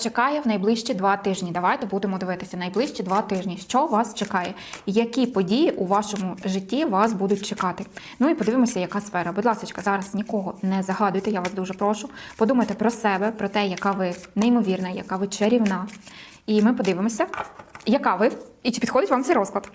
чекає в найближчі два тижні? Давайте будемо дивитися. Найближчі два тижні. Що вас чекає? Які події у вашому житті вас будуть чекати? Ну і подивимося, яка сфера. Будь ласка, зараз нікого не загадуйте, я вас дуже прошу. Подумайте про себе, про те, яка ви неймовірна, яка ви чарівна. І ми подивимося, яка ви і чи підходить вам цей розклад.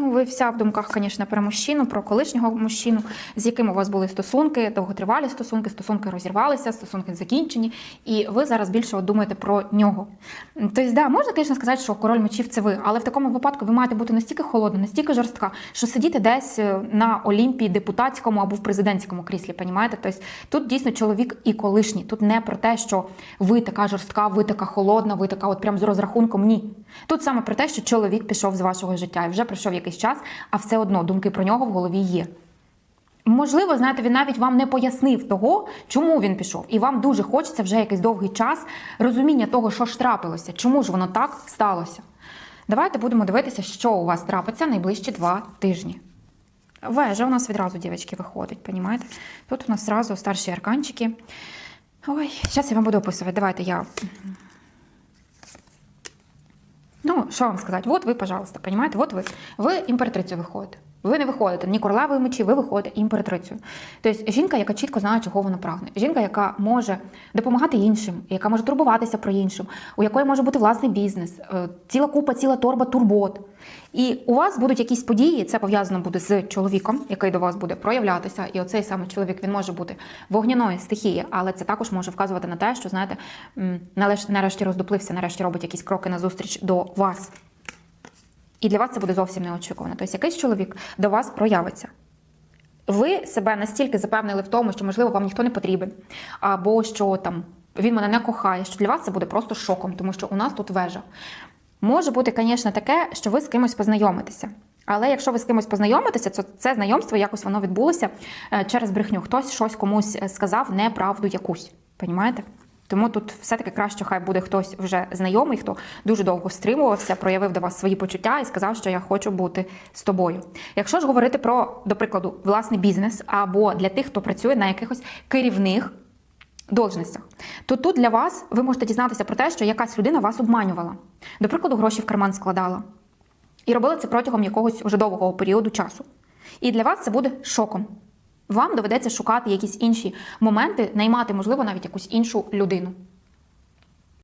Ну, ви вся в думках, звісно, про мужчину, про колишнього мужчину, з яким у вас були стосунки, довготривалі стосунки, стосунки розірвалися, стосунки закінчені, і ви зараз більше думаєте про нього. Тобто, да, можна, звісно, сказати, що король мечів це ви, але в такому випадку ви маєте бути настільки холодна, настільки жорстка, що сидіти десь е, на Олімпії депутатському або в президентському кріслі, понімаєте? Тобто тут дійсно чоловік і колишній. Тут не про те, що ви така жорстка, ви така холодна, ви така, от прям з розрахунком. Ні. Тут саме про те, що чоловік пішов з вашого життя і вже пройшов якийсь час, а все одно думки про нього в голові є. Можливо, знаєте, він навіть вам не пояснив того, чому він пішов, і вам дуже хочеться вже якийсь довгий час розуміння того, що ж трапилося, чому ж воно так сталося. Давайте будемо дивитися, що у вас трапиться найближчі два тижні. Вежа у нас відразу, дівчатки, виходить, понімаєте? Тут у нас зразу старші арканчики. Ой, зараз я вам буду описувати. Давайте я. Ну, що вам сказати? Вот ви, пожалуйста, понимаете, вот ви. Ви імператрицею виходите. Ви не виходите ні королевою мечі, ви виходите імператрицею. Тобто жінка, яка чітко знає, чого вона прагне. Жінка, яка може допомагати іншим, яка може турбуватися про іншим, у якої може бути власний бізнес, е, ціла купа, ціла торба турбот. І у вас будуть якісь події, це пов'язано буде з чоловіком, який до вас буде проявлятися. І оцей саме чоловік він може бути вогняної стихії, але це також може вказувати на те, що знаєте, нарешті роздуплився, нарешті робить якісь кроки назустріч до вас. І для вас це буде зовсім неочікувано. Тобто якийсь чоловік до вас проявиться. Ви себе настільки запевнили в тому, що, можливо, вам ніхто не потрібен, або що там він мене не кохає, що для вас це буде просто шоком, тому що у нас тут вежа. Може бути, звісно, таке, що ви з кимось познайомитеся. Але якщо ви з кимось познайомитеся, то це знайомство якось воно відбулося е, через брехню. Хтось щось комусь е, сказав неправду якусь. Понімаєте? Тому тут все-таки краще, хай буде хтось вже знайомий, хто дуже довго стримувався, проявив до вас свої почуття і сказав, що я хочу бути з тобою. Якщо ж говорити про, до прикладу, власний бізнес або для тих, хто працює на якихось керівних должностях, то тут для вас ви можете дізнатися про те, що якась людина вас обманювала. До прикладу, гроші в карман складала. І робила це протягом якогось уже довгого періоду часу. І для вас це буде шоком. Вам доведеться шукати якісь інші моменти, наймати, можливо, навіть якусь іншу людину.